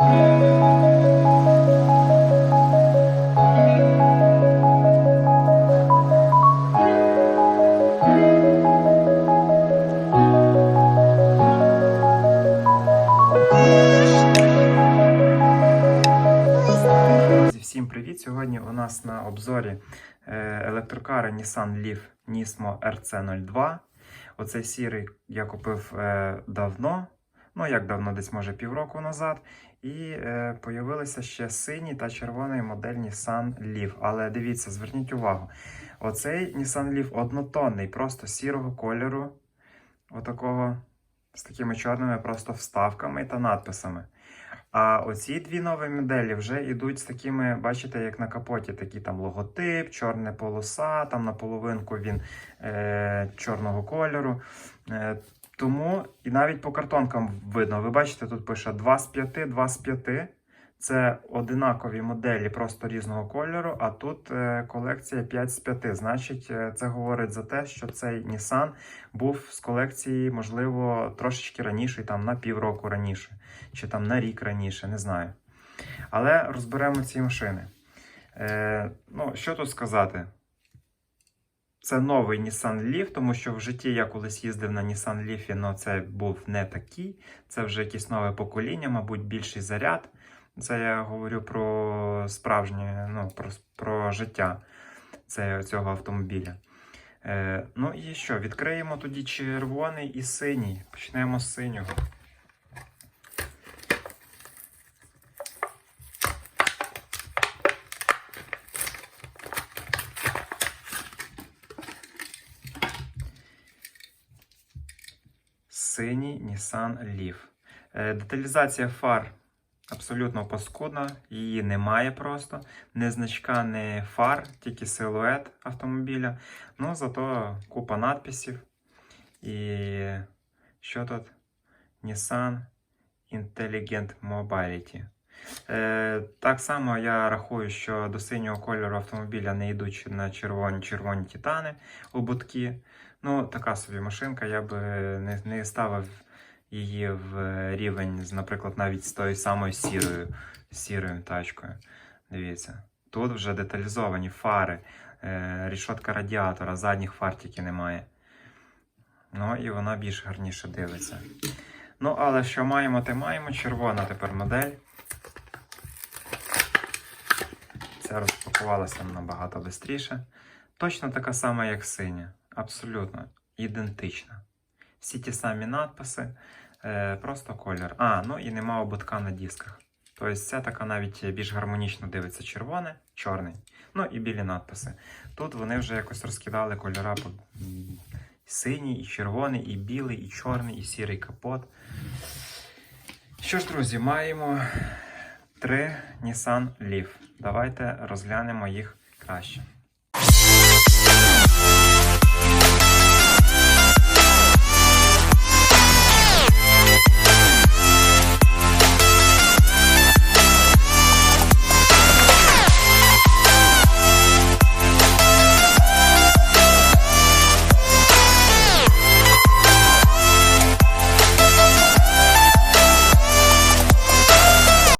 Всім привіт! Сьогодні у нас на обзорі е, електрокари Nissan Leaf Nismo RC02. Оцей сірий я купив е, давно, ну як давно, десь може півроку назад. І е, появилися ще синій та червоний модель Nissan Leaf. Але дивіться, зверніть увагу, оцей Nissan Leaf однотонний, просто сірого кольору, отакого з такими чорними просто вставками та надписами. А оці дві нові моделі вже йдуть з такими, бачите, як на капоті, такий там логотип, чорна полоса, там на половинку він е, чорного кольору. Е, тому і навіть по картонкам видно, ви бачите, тут пише 2 з 5, 2 з 5. Це одинакові моделі просто різного кольору, а тут е, колекція 5 з 5. Значить, е, це говорить за те, що цей Nissan був з колекції, можливо, трошечки раніше, там на півроку раніше, чи там на рік раніше, не знаю. Але розберемо ці машини. Е, ну, що тут сказати? Це новий Nissan Leaf, тому що в житті я колись їздив на Nissan Leaf, але це був не такий. Це вже якесь нове покоління, мабуть, більший заряд. Це я говорю про справжнє, ну, про, про життя цього автомобіля. Е, ну і що? Відкриємо тоді червоний і синій. Почнемо з синього. Синій Nissan Leaf. Е, деталізація фар абсолютно паскудна, її немає просто. Не значка, не фар, тільки силует автомобіля. Ну, зато купа надписів. І що тут? Nissan Intelligent Mobility. Е, так само я рахую, що до синього кольору автомобіля не йдуть на червоні червоні титани ободки. Ну, така собі машинка, я би не, не ставив її в рівень, наприклад, навіть з тою самою сірою, сірою тачкою. Дивіться, тут вже деталізовані фари, е, рішотка радіатора, задніх фар тільки немає. Ну і вона більш гарніше дивиться. Ну, але що маємо, те маємо. Червона тепер модель. Ця розпакувалася набагато швидше. Точно така сама, як синя. Абсолютно ідентична. Всі ті самі надписи, е, просто колір. А, ну і нема ободка на дисках. Тобто ця така навіть більш гармонічно дивиться червоне, чорний. Ну і білі надписи. Тут вони вже якось розкидали кольора по синій, і червоний, і білий, і чорний, і сірий капот. Що ж, друзі, маємо три Nissan Leaf. Давайте розглянемо їх краще.